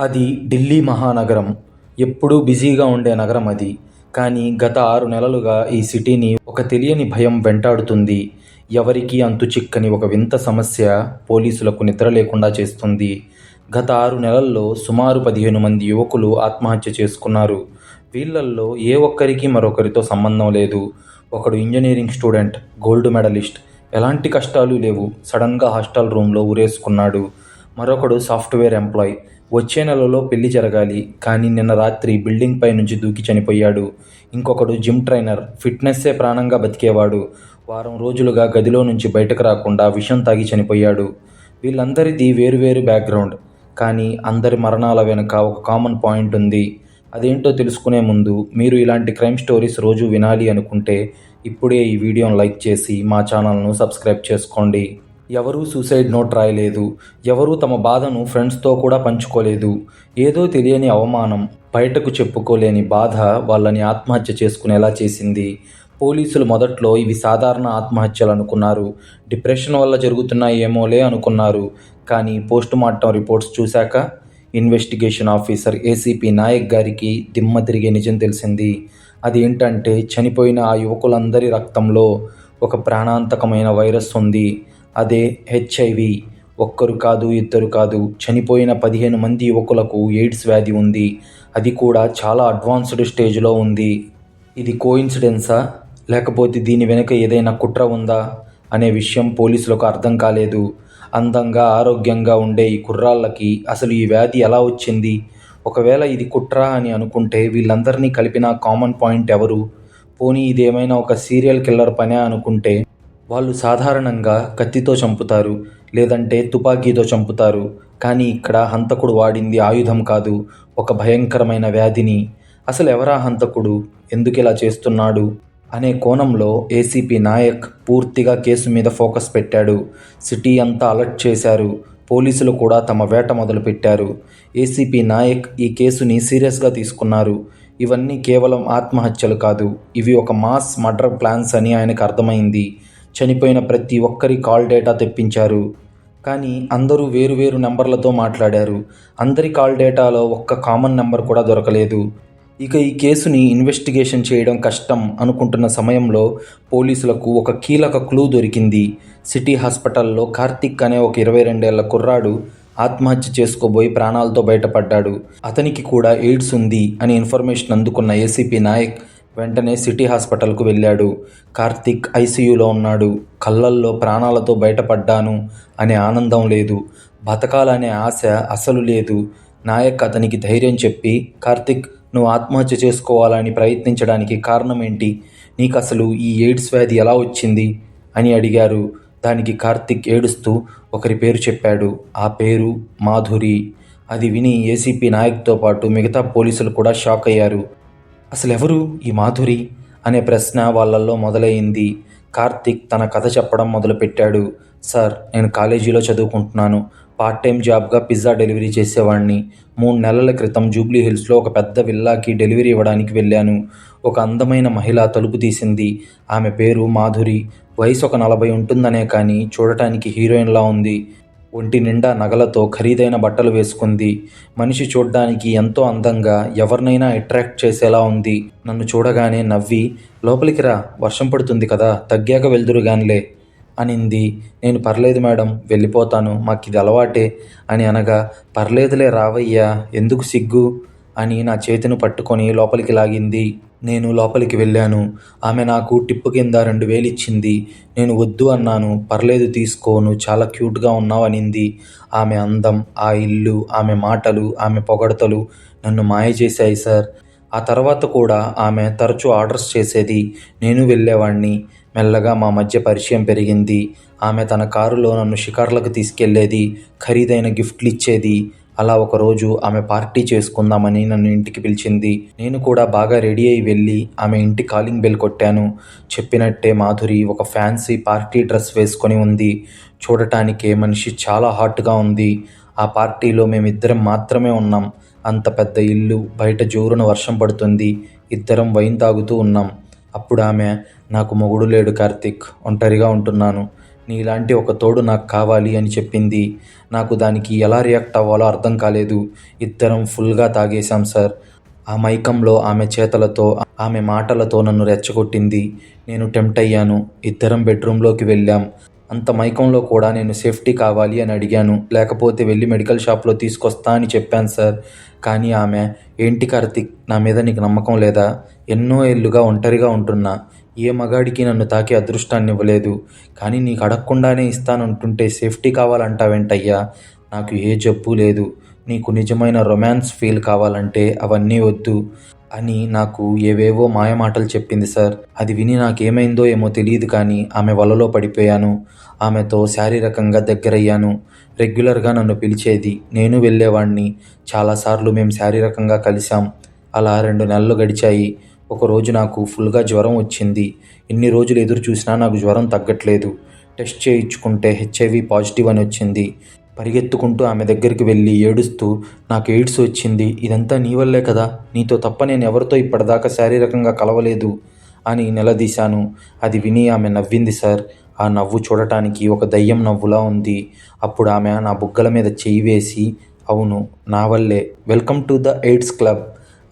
అది ఢిల్లీ మహానగరం. ఎప్పుడూ బిజీగా ఉండే నగరం అది. కానీ గత ఆరు నెలలుగా ఈ సిటీని ఒక తెలియని భయం వెంటాడుతుంది. ఎవరికీ అంతుచిక్కని ఒక వింత సమస్య పోలీసులకు నిద్ర లేకుండా చేస్తుంది. గత ఆరు నెలల్లో సుమారు పదిహేను మంది యువకులు ఆత్మహత్య చేసుకున్నారు. వీళ్ళల్లో ఏ ఒక్కరికి మరొకరితో సంబంధం లేదు. ఒకడు ఇంజనీరింగ్ స్టూడెంట్ గోల్డ్ మెడలిస్ట్. ఎలాంటి కష్టాలు లేవు. సడన్గా హాస్టల్ రూమ్లో ఉరేసుకున్నాడు మరొకడు సాఫ్ట్వేర్ ఎంప్లాయ్. వచ్చే నెలలో పెళ్ళి జరగాలి కానీ నిన్న రాత్రి బిల్డింగ్ పై నుంచి దూకి చనిపోయాడు. ఇంకొకడు జిమ్ ట్రైనర్ ఫిట్నెస్సే ప్రాణంగా బతికేవాడు. వారం రోజులుగా గదిలో నుంచి బయటకు రాకుండా విషం తాగి చనిపోయాడు. వీళ్ళందరిది వేరువేరు బ్యాక్గ్రౌండ్ కానీ అందరి మరణాల వెనుక ఒక కామన్ పాయింట్ ఉంది. అదేంటో తెలుసుకునే ముందు మీరు ఇలాంటి క్రైమ్ స్టోరీస్ రోజు వినాలి అనుకుంటే ఇప్పుడే ఈ వీడియోను లైక్ చేసి మా ఛానల్ను సబ్స్క్రైబ్ చేసుకోండి. ఎవరూ సూసైడ్ నోట్ రాయలేదు. ఎవరూ తమ బాధను ఫ్రెండ్స్తో కూడా పంచుకోలేదు. ఏదో తెలియని అవమానం బయటకు చెప్పుకోలేని బాధ వాళ్ళని ఆత్మహత్య చేసుకునేలా చేసింది. పోలీసులు మొదట్లో ఇవి సాధారణ ఆత్మహత్యలు అనుకున్నారు. డిప్రెషన్ వల్ల జరుగుతున్నాయేమోలే అనుకున్నారు. కానీ పోస్ట్ మార్టం రిపోర్ట్స్ చూశాక ఇన్వెస్టిగేషన్ ఆఫీసర్ ఏసీపీ నాయక్ గారికి దిమ్మ తిరిగే నిజం తెలిసింది. అది ఏంటంటే చనిపోయిన ఆ యువకులందరి రక్తంలో ఒక ప్రాణాంతకమైన వైరస్ ఉంది. అదే హెచ్ఐవి. ఒక్కరు కాదు ఇద్దరు కాదు. చనిపోయిన పదిహేను మంది యువకులకు ఎయిడ్స్ వ్యాధి ఉంది. అది కూడా చాలా అడ్వాన్స్డ్ స్టేజ్లో ఉంది. ఇది కోయిన్సిడెన్సా? లేకపోతే దీని వెనుక ఏదైనా కుట్ర ఉందా? అనే విషయం పోలీసులకు అర్థం కాలేదు. అందంగా ఆరోగ్యంగా ఉండే ఈ కుర్రాళ్ళకి అసలు ఈ వ్యాధి ఎలా వచ్చింది? ఒకవేళ ఇది కుట్ర అని అనుకుంటే వీళ్ళందరినీ కలిపిన కామన్ పాయింట్ ఎవరు? పోనీ ఇదేమైనా ఒక సీరియల్ కిల్లర్ పనే అనుకుంటే వాళ్ళు సాధారణంగా కత్తితో చంపుతారు లేదంటే తుపాకీతో చంపుతారు. కానీ ఇక్కడ హంతకుడు వాడింది ఆయుధం కాదు ఒక భయంకరమైన వ్యాధిని. అసలు ఎవరా హంతకుడు? ఎందుకు ఇలా చేస్తున్నాడు? అనే కోణంలో ఏసీపీ నాయక్ పూర్తిగా కేసు మీద ఫోకస్ పెట్టాడు. సిటీ అంతా అలర్ట్ చేశారు. పోలీసులు కూడా తమ వేట మొదలుపెట్టారు. ఏసీపీ నాయక్ ఈ కేసుని సీరియస్గా తీసుకున్నారు. ఇవన్నీ కేవలం ఆత్మహత్యలు కాదు ఇవి ఒక మాస్ మర్డర్ ప్లాన్స్ అని ఆయనకు అర్థమైంది. చనిపోయిన ప్రతి ఒక్కరి కాల్ డేటా తెప్పించారు. కానీ అందరూ వేరువేరు నెంబర్లతో మాట్లాడారు. అందరి కాల్ డేటాలో ఒక్క కామన్ నెంబర్ కూడా దొరకలేదు. ఇక ఈ కేసుని ఇన్వెస్టిగేషన్ చేయడం కష్టం అనుకుంటున్న సమయంలో పోలీసులకు ఒక కీలక క్లూ దొరికింది. సిటీ హాస్పిటల్లో కార్తిక్ అనే ఒక ఇరవై రెండేళ్ళ కుర్రాడు ఆత్మహత్య చేసుకోబోయి ప్రాణాలతో బయటపడ్డాడు. అతనికి కూడా ఎయిడ్స్ ఉంది అని ఇన్ఫర్మేషన్ అందుకున్న ఏసీపీ నాయక్ వెంటనే సిటీ హాస్పిటల్కు వెళ్ళాడు. కార్తిక్ ఐసీయూలో ఉన్నాడు. కళ్ళల్లో ప్రాణాలతో బయటపడ్డాను అనే ఆనందం లేదు. బతకాలనే ఆశ అసలు లేదు. నాయక్ అతనికి ధైర్యం చెప్పి కార్తిక్ నువ్వు ఆత్మహత్య చేసుకోవాలని ప్రయత్నించడానికి కారణం ఏంటి నీకు అసలు ఈ ఎయిడ్స్ వ్యాధి ఎలా వచ్చింది? అని అడిగారు. దానికి కార్తిక్ ఏడుస్తూ ఒకరి పేరు చెప్పాడు. ఆ పేరు మాధురి. అది విని ఏసీపీ నాయక్తో పాటు మిగతా పోలీసులు కూడా షాక్ అయ్యారు. అసలు ఎవరు ఈ మాధురి అనే ప్రశ్న వాళ్ళల్లో మొదలైంది. కార్తిక్ తన కథ చెప్పడం మొదలుపెట్టాడు. సార్ నేను కాలేజీలో చదువుకుంటున్నాను. పార్ట్ టైం జాబ్గా పిజ్జా డెలివరీ చేసేవాడిని మూడు నెలల క్రితం జూబ్లీ హిల్స్లో ఒక పెద్ద విల్లాకి డెలివరీ ఇవ్వడానికి వెళ్ళాను. ఒక అందమైన మహిళ తలుపు తీసింది. ఆమె పేరు మాధురి. వయసు ఒక నలభై ఉంటుందనే కానీ చూడటానికి హీరోయిన్లా ఉంది. ఒంటి నిండా నగలతో ఖరీదైన బట్టలు వేసుకుంది. మనిషి చూడ్డానికి ఎంతో అందంగా ఎవరినైనా అట్రాక్ట్ చేసేలా ఉంది. నన్ను చూడగానే నవ్వి లోపలికి రా వర్షం పడుతుంది కదా తగ్గాక వెళ్దురుగానిలే అనింది. నేను పర్లేదు మేడం వెళ్ళిపోతాను మాకు ఇది అలవాటే అని అనగా పర్లేదులే రావయ్యా ఎందుకు సిగ్గు? అని నా చేతిని పట్టుకొని లోపలికి లాగింది. నేను లోపలికి వెళ్ళాను. ఆమె నాకు టిప్పు కింద రెండు వేలు ఇచ్చింది. నేను వద్దు అన్నాను. పర్లేదు తీసుకోను చాలా క్యూట్గా ఉన్నావు అనింది. ఆమె అందం ఆ ఇల్లు ఆమె మాటలు ఆమె పొగడతలు నన్ను మాయ చేశాయి సార్. ఆ తర్వాత కూడా ఆమె తరచూ ఆర్డర్స్ చేసేది. నేను వెళ్ళేవాడిని మెల్లగా మా మధ్య పరిచయం పెరిగింది. ఆమె తన కారులో నన్ను షికార్లకు తీసుకెళ్ళేది ఖరీదైన గిఫ్ట్లు ఇచ్చేది. అలా ఒకరోజు ఆమె పార్టీ చేసుకుందామని నన్ను ఇంటికి పిలిచింది. నేను కూడా బాగా రెడీ అయి వెళ్ళి ఆమె ఇంటి కాలింగ్ బెల్ కొట్టాను. చెప్పినట్టే మాధురి ఒక ఫ్యాన్సీ పార్టీ డ్రెస్ వేసుకొని ఉంది. చూడటానికే మనిషి చాలా హాట్గా ఉంది. ఆ పార్టీలో మేమిద్దరం మాత్రమే ఉన్నాం. అంత పెద్ద ఇల్లు బయట జోరున వర్షం పడుతుంది. ఇద్దరం వైన్ తాగుతూ ఉన్నాం. అప్పుడు ఆమె నాకు మొగుడు లేడు కార్తిక్. ఒంటరిగా ఉంటున్నాను. నీలాంటి ఒక తోడు నాకు కావాలి అని చెప్పింది. నాకు దానికి ఎలా రియాక్ట్ అవ్వాలో అర్థం కాలేదు. ఇద్దరం ఫుల్గా తాగేశాం సార్. ఆ మైకంలో ఆమె చేతలతో ఆమె మాటలతో నన్ను రెచ్చగొట్టింది. నేను టెంప్ట్ అయ్యాను. ఇద్దరం బెడ్రూమ్లోకి వెళ్ళాం. అంత మైకంలో కూడా నేను సేఫ్టీ కావాలి అని అడిగాను. లేకపోతే వెళ్ళి మెడికల్ షాప్లో తీసుకొస్తా అని చెప్పాను సార్. కానీ ఆమె ఏంటి కార్తిక్? నా మీద నీకు నమ్మకం లేదా? ఎన్నో ఏళ్ళుగా ఒంటరిగా ఉంటున్నా. ఏ మగాడికి నన్ను తాకే అదృష్టాన్ని ఇవ్వలేదు కానీ నీకు అడగకుండానే ఇస్తానంటుంటే సేఫ్టీ కావాలంటావేంటయ్యా? నాకు ఏ జబ్బు లేదు. నీకు నిజమైన రొమాన్స్ ఫీల్ కావాలంటే అవన్నీ వద్దు అని నాకు ఏవేవో మాయమాటలు చెప్పింది సార్. అది విని నాకేమైందో ఏమో తెలియదు కానీ ఆమె వలలో పడిపోయాను. ఆమెతో శారీరకంగా దగ్గరయ్యాను. రెగ్యులర్గా నన్ను పిలిచేది నేను వెళ్ళేవాణ్ణి. చాలాసార్లు మేము శారీరకంగా కలిశాం. అలా రెండు నెలలు గడిచాయి. ఒకరోజు నాకు ఫుల్గా జ్వరం వచ్చింది. ఎన్ని రోజులు ఎదురు చూసినా నాకు జ్వరం తగ్గట్లేదు. టెస్ట్ చేయించుకుంటే హెచ్ఐవి పాజిటివ్ అని వచ్చింది. పరిగెత్తుకుంటూ ఆమె దగ్గరికి వెళ్ళి ఏడుస్తూ నాకు ఎయిడ్స్ వచ్చింది. ఇదంతా నీ వల్లే కదా. నీతో తప్ప నేను ఎవరితో ఇప్పటిదాకా శారీరకంగా కలవలేదు అని నిలదీశాను. అది విని ఆమె నవ్వింది సార్ ఆ నవ్వు చూడటానికి ఒక దయ్యం నవ్వులా ఉంది. అప్పుడు ఆమె నా బుగ్గల మీద చెయ్యి వేసి అవును నా వల్లే. Welcome to the AIDS club.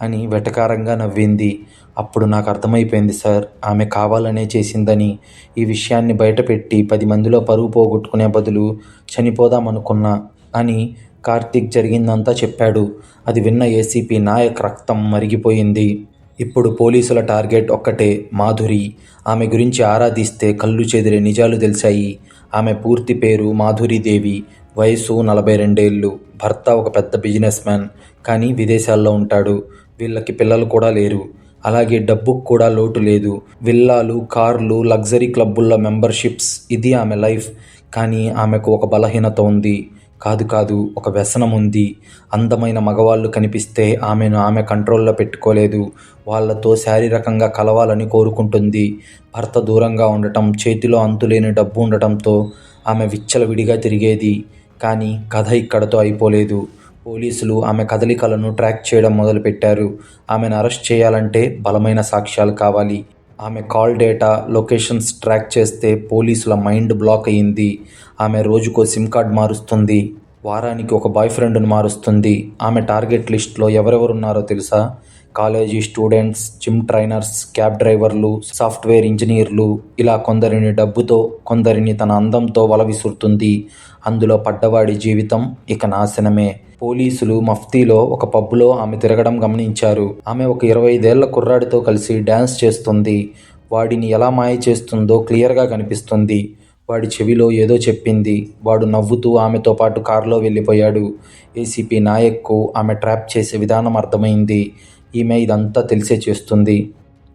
అని వెటకారంగా నవ్వింది. అప్పుడు నాకు అర్థమైపోయింది సార్. ఆమె కావాలనే చేసిందని. ఈ విషయాన్ని బయటపెట్టి పది మందిలో పరువు పోగొట్టుకునే బదులు చనిపోదామనుకున్నా అని కార్తీక్ జరిగిందంతా చెప్పాడు. అది విన్న ఏసీపీ నాయక్ రక్తం మరిగిపోయింది. ఇప్పుడు పోలీసుల టార్గెట్ ఒక్కటే మాధురి. ఆమె గురించి ఆరాధిస్తే కళ్ళు చెదిరే నిజాలు తెలిసాయి ఆమె పూర్తి పేరు మాధురీదేవి. వయసు నలభై రెండేళ్ళు. భర్త ఒక పెద్ద బిజినెస్ మ్యాన్. కానీ విదేశాల్లో ఉంటాడు. వీళ్ళకి పిల్లలు కూడా లేరు. అలాగే డబ్బుకు కూడా లోటు లేదు. విల్లాలు కార్లు లగ్జరీ క్లబ్బుల్లో మెంబర్షిప్స్ ఇది ఆమె లైఫ్. కానీ ఆమెకు ఒక బలహీనత ఉంది. కాదు కాదు ఒక వ్యసనం ఉంది. అందమైన మగవాళ్ళు కనిపిస్తే ఆమెను ఆమె కంట్రోల్లో పెట్టుకోలేదు. వాళ్ళతో శారీరకంగా కలవాలని కోరుకుంటుంది. భర్త దూరంగా ఉండటం చేతిలో అంతులేని డబ్బు ఉండటంతో ఆమె విచ్చలవిడిగా తిరిగేది. కానీ కథ ఇక్కడతో అయిపోలేదు. పోలీసులు ఆమె కదలికలను ట్రాక్ చేయడం మొదలుపెట్టారు. ఆమెను అరెస్ట్ చేయాలంటే బలమైన సాక్ష్యాలు కావాలి. ఆమె కాల్ డేటా లొకేషన్స్ ట్రాక్ చేస్తే పోలీసుల మైండ్ బ్లాక్ అయ్యింది. ఆమె రోజుకో సిమ్ కార్డ్ మారుస్తుంది. వారానికి ఒక బాయ్ ఫ్రెండ్ను మారుస్తుంది. ఆమె టార్గెట్ లిస్ట్లో ఎవరెవరున్నారో తెలుసా? College students gym trainers cab డ్రైవర్లు సాఫ్ట్వేర్ ఇంజనీర్లు. ఇలా కొందరిని డబ్బుతో కొందరిని తన అందంతో వల విసురుతుంది. అందులో పడ్డవాడి జీవితం ఇక నాశనమే. పోలీసులు మఫ్తీలో ఒక పబ్లో ఆమె తిరగడం గమనించారు. ఆమె ఒక ఇరవై ఐదేళ్ళ కుర్రాడితో కలిసి డ్యాన్స్ చేస్తుంది. వాడిని ఎలా మాయ చేస్తుందో క్లియర్గా కనిపిస్తుంది. వాడి చెవిలో ఏదో చెప్పింది. వాడు నవ్వుతూ ఆమెతో పాటు కారులో వెళ్ళిపోయాడు. ఏసీపీ నాయక్కు ఆమె ట్రాప్ చేసే విధానం అర్థమైంది. ఈమె ఇదంతా తెలిసే చేస్తుంది.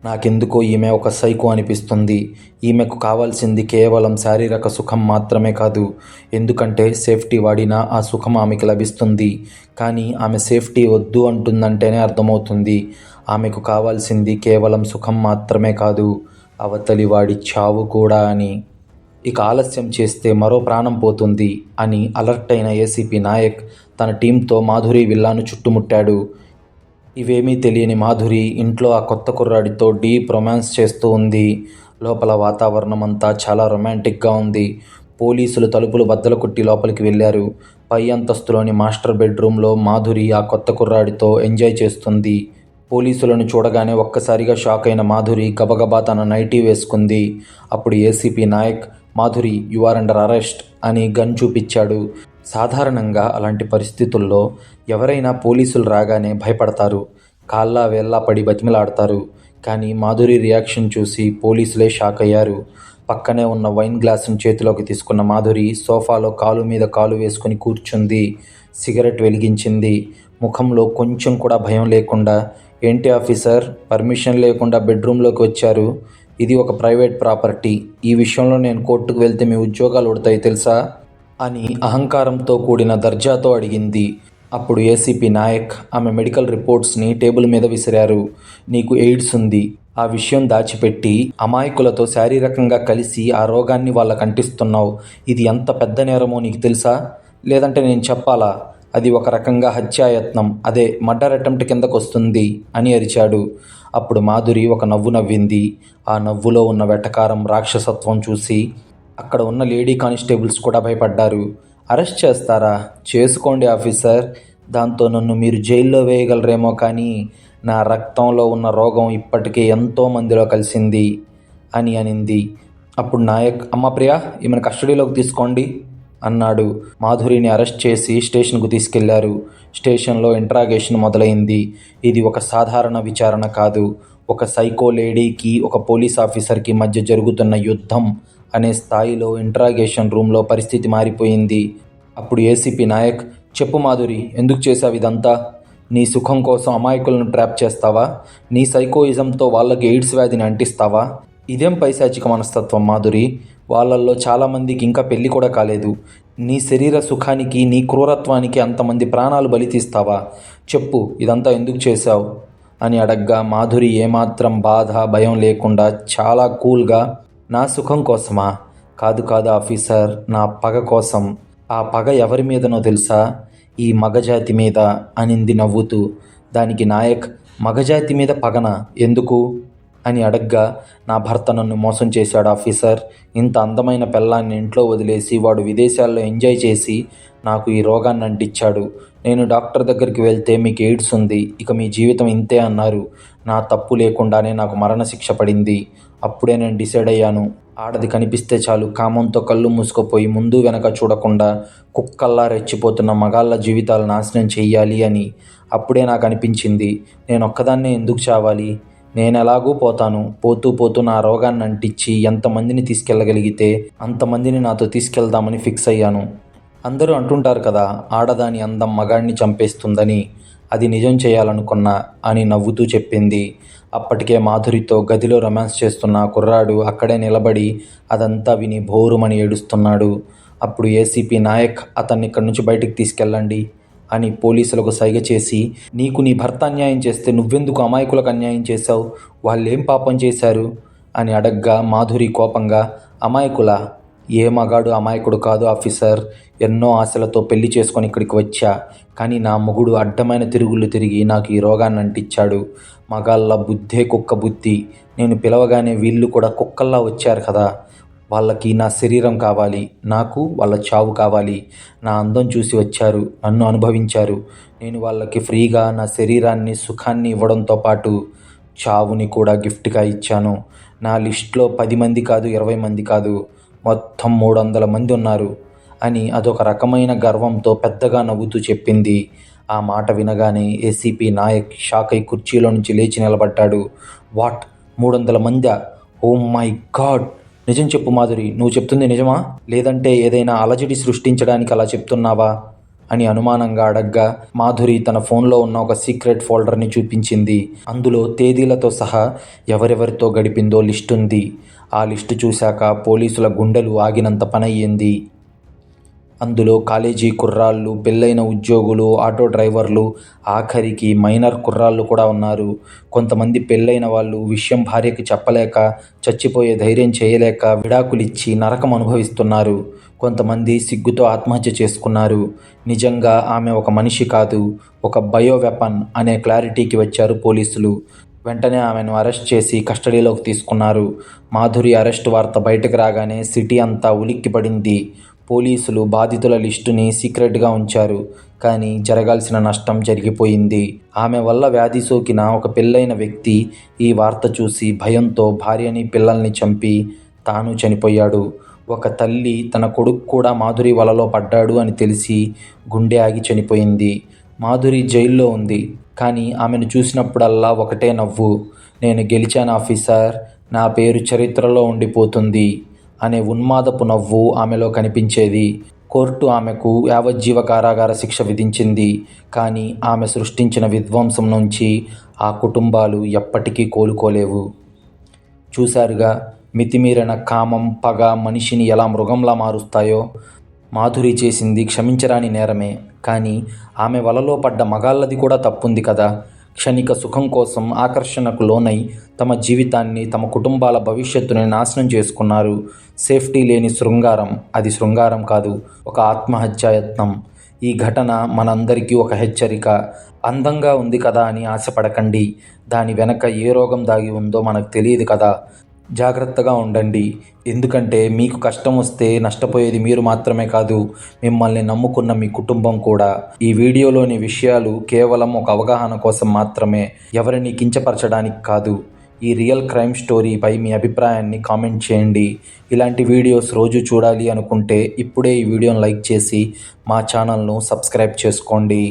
నాకెందుకో ఈమె ఒక సైకో అనిపిస్తుంది. ఈమెకు కావాల్సింది కేవలం శారీరక సుఖం మాత్రమే కాదు. ఎందుకంటే సేఫ్టీ వాడినా ఆ సుఖం ఆమెకి లభిస్తుంది. కానీ ఆమె సేఫ్టీ వద్దు అంటుందంటేనే అర్థమవుతుంది. ఆమెకు కావాల్సింది కేవలం సుఖం మాత్రమే కాదు. అవతలి వాడి చావు కూడా అని. ఇక ఆలస్యం చేస్తే మరో ప్రాణం పోతుంది అని అలర్ట్ అయిన ఏసీపీ నాయక్ తన టీంతో మాధురి విల్లాను చుట్టుముట్టాడు. ఇవేమీ తెలియని మాధురి ఇంట్లో ఆ కొత్త కుర్రాడితో డీప్ రొమాన్స్ చేస్తూ ఉంది. లోపల వాతావరణం అంతా చాలా రొమాంటిక్గా ఉంది. పోలీసులు తలుపులు బద్దలు కొట్టి లోపలికి వెళ్ళారు. పై అంతస్తులోని మాస్టర్ బెడ్రూమ్లో మాధురి ఆ కొత్త కుర్రాడితో ఎంజాయ్ చేస్తుంది. పోలీసులను చూడగానే ఒక్కసారిగా షాక్ అయిన మాధురి గబగబా తన నైటీ వేసుకుంది. అప్పుడు ACP Nayak Madhuri you are under arrest అని గన్ చూపించాడు. సాధారణంగా అలాంటి పరిస్థితుల్లో ఎవరైనా పోలీసులు రాగానే భయపడతారు. కాళ్ళ వేళ్ళ పడి బతిమిలాడతారు. కానీ మాధురి రియాక్షన్ చూసి పోలీసులే షాక్ అయ్యారు. పక్కనే ఉన్న వైన్ గ్లాసును చేతిలోకి తీసుకున్న మాధురి సోఫాలో కాలు మీద కాలు వేసుకుని కూర్చుంది. సిగరెట్ వెలిగించింది. ముఖంలో కొంచెం కూడా భయం లేకుండా ఏంటి ఆఫీసర్? పర్మిషన్ లేకుండా బెడ్రూమ్లోకి వచ్చారు. ఇది ఒక ప్రైవేట్ ప్రాపర్టీ. ఈ విషయంలో నేను కోర్టుకు వెళ్తే మీ ఉద్యోగాలు ఉడతాయి తెలుసా? అని అహంకారంతో కూడిన దర్జాతో అడిగింది. అప్పుడు ఏసీపీ నాయక్ ఆమె మెడికల్ రిపోర్ట్స్ని టేబుల్ మీద విసిరారు. నీకు ఎయిడ్స్ ఉంది. ఆ విషయం దాచిపెట్టి అమాయకులతో శారీరకంగా కలిసి ఆ రోగాన్ని వాళ్ళకు అంటిస్తున్నావు ఇది ఎంత పెద్ద నేరమో నీకు తెలుసా? లేదంటే నేను చెప్పాలా? అది ఒక రకంగా హత్యాయత్నం. అదే మర్డర్ అటెంప్ట్ కిందకు వస్తుంది అని అరిచాడు. అప్పుడు మాధురి ఒక నవ్వు నవ్వింది. ఆ నవ్వులో ఉన్న వెటకారం రాక్షసత్వం చూసి అక్కడ ఉన్న లేడీ కానిస్టేబుల్స్ కూడా భయపడ్డారు. అరెస్ట్ చేస్తారా? చేసుకోండి ఆఫీసర్. దాంతో నన్ను మీరు జైల్లో వేయగలరేమో కానీ నా రక్తంలో ఉన్న రోగం ఇప్పటికే ఎంతో మందిలో కలిసింది అని అనింది. అప్పుడు నాయక్ అమ్మ ప్రియ ఈమెను కస్టడీలోకి తీసుకోండి అన్నాడు. మాధురిని అరెస్ట్ చేసి స్టేషన్కు తీసుకెళ్ళారు. స్టేషన్లో ఇంట్రాగేషన్ మొదలైంది. ఇది ఒక సాధారణ విచారణ కాదు. ఒక సైకో లేడీకి ఒక పోలీస్ ఆఫీసర్కి మధ్య జరుగుతున్న యుద్ధం. అనే స్థాయిలో ఇంట్రాగేషన్ రూమ్లో పరిస్థితి మారిపోయింది. అప్పుడు ఏసీపీ నాయక్ చెప్పు మాధురి ఎందుకు చేశావు ఇదంతా? నీ సుఖం కోసం అమాయకులను ట్రాప్ చేస్తావా? నీ సైకోయిజంతో వాళ్ళకి ఎయిడ్స్ వ్యాధిని అంటిస్తావా? ఇదేం పైశాచిక మనస్తత్వం మాధురి? వాళ్ళల్లో చాలామందికి ఇంకా పెళ్ళి కూడా కాలేదు. నీ శరీర సుఖానికి నీ క్రూరత్వానికి అంతమంది ప్రాణాలు బలితీస్తావా చెప్పు ఇదంతా ఎందుకు చేశావు? అని అడగ్గా మాధురి ఏమాత్రం బాధ భయం లేకుండా చాలా కూల్గా నా సుఖం కోసమా? కాదు కాదు ఆఫీసర్ నా పగ కోసం. ఆ పగ ఎవరి మీదనో తెలుసా? ఈ మగజాతి మీద అనింది నవ్వుతూ. దానికి నాయక్ మగజాతి మీద పగన? ఎందుకు? అని అడగ్గా నా భర్త నన్ను మోసం చేశాడు ఆఫీసర్. ఇంత అందమైన పిల్లాన్ని ఇంట్లో వదిలేసి వాడు విదేశాల్లో ఎంజాయ్ చేసి నాకు ఈ రోగాన్ని అంటించాడు. నేను డాక్టర్ దగ్గరికి వెళ్తే మీకు ఎయిడ్స్ ఉంది. ఇక మీ జీవితం ఇంతే అన్నారు. నా తప్పు లేకుండానే నాకు మరణశిక్ష పడింది. అప్పుడే నేను డిసైడ్ అయ్యాను. ఆడది కనిపిస్తే చాలు. కామంతో కళ్ళు మూసుకుపోయి ముందు వెనక చూడకుండా కుక్కల్లా రెచ్చిపోతున్న మగాళ్ళ జీవితాలు నాశనం చెయ్యాలి అని. అప్పుడే నాకు అనిపించింది నేను ఒక్కదాన్నే ఎందుకు చావాలి? నేను ఎలాగూ పోతాను. పోతూ పోతూ నా రోగాన్ని అంటించి ఎంతమందిని తీసుకెళ్ళగలిగితే అంతమందిని నాతో తీసుకెళ్దామని ఫిక్స్ అయ్యాను. అందరూ అంటుంటారు కదా ఆడదాని అందం మగాడిని చంపేస్తుందని. అది నిజం చేయాలనుకున్నా అని నవ్వుతూ చెప్పింది. అప్పటికే మాధురితో గదిలో రొమాన్స్ చేస్తున్న కుర్రాడు అక్కడే నిలబడి అదంతా విని భోరుమని ఏడుస్తున్నాడు. అప్పుడు ఏసీపీ నాయక్ అతన్ని ఇక్కడి నుంచి బయటికి తీసుకెళ్ళండి. అని పోలీసులకు సైగ చేసి నీకు నీ భర్త అన్యాయం చేస్తే నువ్వెందుకు అమాయకులకు అన్యాయం చేశావు? వాళ్ళేం పాపం చేశారు? అని అడగ్గా మాధురి కోపంగా అమాయకుల? ఏ మగాడు అమాయకుడు కాదు ఆఫీసర్. ఎన్నో ఆశలతో పెళ్ళి చేసుకొని ఇక్కడికి వచ్చా. కానీ నా మొగుడు అడ్డమైన తిరుగుళ్ళు తిరిగి నాకు ఈ రోగాన్ని అంటించాడు. మగాళ్ళ బుద్ధే కుక్క బుద్ధి. నేను పిలవగానే వీళ్ళు కూడా కుక్కల్లా వచ్చారు కదా. వాళ్ళకి నా శరీరం కావాలి నాకు వాళ్ళ చావు కావాలి నా అందం చూసి వచ్చారు నన్ను అనుభవించారు. నేను వాళ్ళకి ఫ్రీగా నా శరీరాన్ని సుఖాన్ని ఇవ్వడంతో పాటు చావుని కూడా గిఫ్ట్గా ఇచ్చాను. నా లిస్ట్లో పది మంది కాదు ఇరవై మంది కాదు మొత్తం మూడు వందల మంది ఉన్నారు అని అదొక రకమైన గర్వంతో పెద్దగా నవ్వుతూ చెప్పింది. ఆ మాట వినగానే ఏసీపీ నాయక్ షాక్ అయి కుర్చీలో నుంచి లేచి నిలబడ్డాడు. వాట్? మూడు వందల మందా? Oh my god! నిజం చెప్పు మాధురి నువ్వు చెప్తుంది నిజమా? లేదంటే ఏదైనా అలజడి సృష్టించడానికి అలా చెప్తున్నావా? అని అనుమానంగా అడగ్గా మాధురి తన ఫోన్లో ఉన్న ఒక సీక్రెట్ ఫోల్డర్ని చూపించింది. అందులో తేదీలతో సహా ఎవరెవరితో గడిపిందో లిస్ట్ ఉంది. ఆ లిస్టు చూశాక పోలీసుల గుండెలు ఆగినంత పనయ్యింది. అందులో కాలేజీ కుర్రాళ్ళు పెళ్ళైన ఉద్యోగులు ఆటో డ్రైవర్లు ఆఖరికి మైనర్ కుర్రాళ్ళు కూడా ఉన్నారు. కొంతమంది పెళ్ళైన వాళ్ళు విషయం భార్యకి చెప్పలేక చచ్చిపోయే ధైర్యం చేయలేక విడాకులిచ్చి నరకం అనుభవిస్తున్నారు. కొంతమంది సిగ్గుతో ఆత్మహత్య చేసుకున్నారు. నిజంగా ఆమె ఒక మనిషి కాదు ఒక బయో వెపన్ అనే క్లారిటీకి వచ్చారు పోలీసులు. వెంటనే ఆమెను అరెస్ట్ చేసి కస్టడీలోకి తీసుకున్నారు. మాధురి అరెస్ట్ వార్త బయటకు రాగానే సిటీ అంతా ఉలిక్కిపడింది. పోలీసులు బాధితుల లిస్టుని సీక్రెట్గా ఉంచారు. కానీ జరగాల్సిన నష్టం జరిగిపోయింది. ఆమె వల్ల వ్యాధి సోకిన ఒక పెళ్ళైన వ్యక్తి ఈ వార్త చూసి భయంతో భార్యని పిల్లల్ని చంపి తాను చనిపోయాడు. ఒక తల్లి తన కొడుకు కూడా మాధురి వలలో పడ్డాడు అని తెలిసి గుండె ఆగి చనిపోయింది. మాధురి జైల్లో ఉంది. కానీ ఆమెను చూసినప్పుడల్లా ఒకటే నవ్వు. నేను గెలిచాను ఆఫీసర్. నా పేరు చరిత్రలో ఉండిపోతుంది. అనే ఉన్మాదపు నవ్వు ఆమెలో కనిపించేది. కోర్టు ఆమెకు యావజ్జీవ కారాగార శిక్ష విధించింది. కానీ ఆమె సృష్టించిన విధ్వంసం నుంచి ఆ కుటుంబాలు ఎప్పటికీ కోలుకోలేవు. చూశారుగా మితిమీరిన కామం పగ మనిషిని ఎలా మృగంలా మారుస్తాయో మాధురి చేసింది క్షమించరాని నేరమే. కానీ ఆమె వలలో పడ్డ మగాళ్ళది కూడా తప్పుంది కదా. క్షణిక సుఖం కోసం ఆకర్షణకు లోనై తమ జీవితాన్ని తమ కుటుంబాల భవిష్యత్తుని నాశనం చేసుకున్నారు. సేఫ్టీ లేని శృంగారం అది శృంగారం కాదు ఒక ఆత్మహత్యాయత్నం ఈ ఘటన మనందరికీ ఒక హెచ్చరిక. అందంగా ఉంది కదా అని ఆశపడకండి. దాని వెనక ఏ రోగం దాగి ఉందో మనకు తెలియదు కదా. జాగ్రత్తగా ఉండండి. ఎందుకంటే మీకు కష్టం వస్తే నష్టపోయేది మీరు మాత్రమే కాదు మిమ్మల్ని నమ్ముకున్న మీ కుటుంబం కూడా. ఈ వీడియోలోని విషయాలు కేవలం ఒక అవగాహన కోసం మాత్రమే. ఎవరిని కించపరచడానికి కాదు ఈ రియల్ క్రైమ్ స్టోరీపై మీ అభిప్రాయాన్ని కామెంట్ చేయండి. ఇలాంటి వీడియోస్ రోజు చూడాలి అనుకుంటే ఇప్పుడే ఈ వీడియోను లైక్ చేసి మా ఛానల్ను సబ్స్క్రైబ్ చేసుకోండి.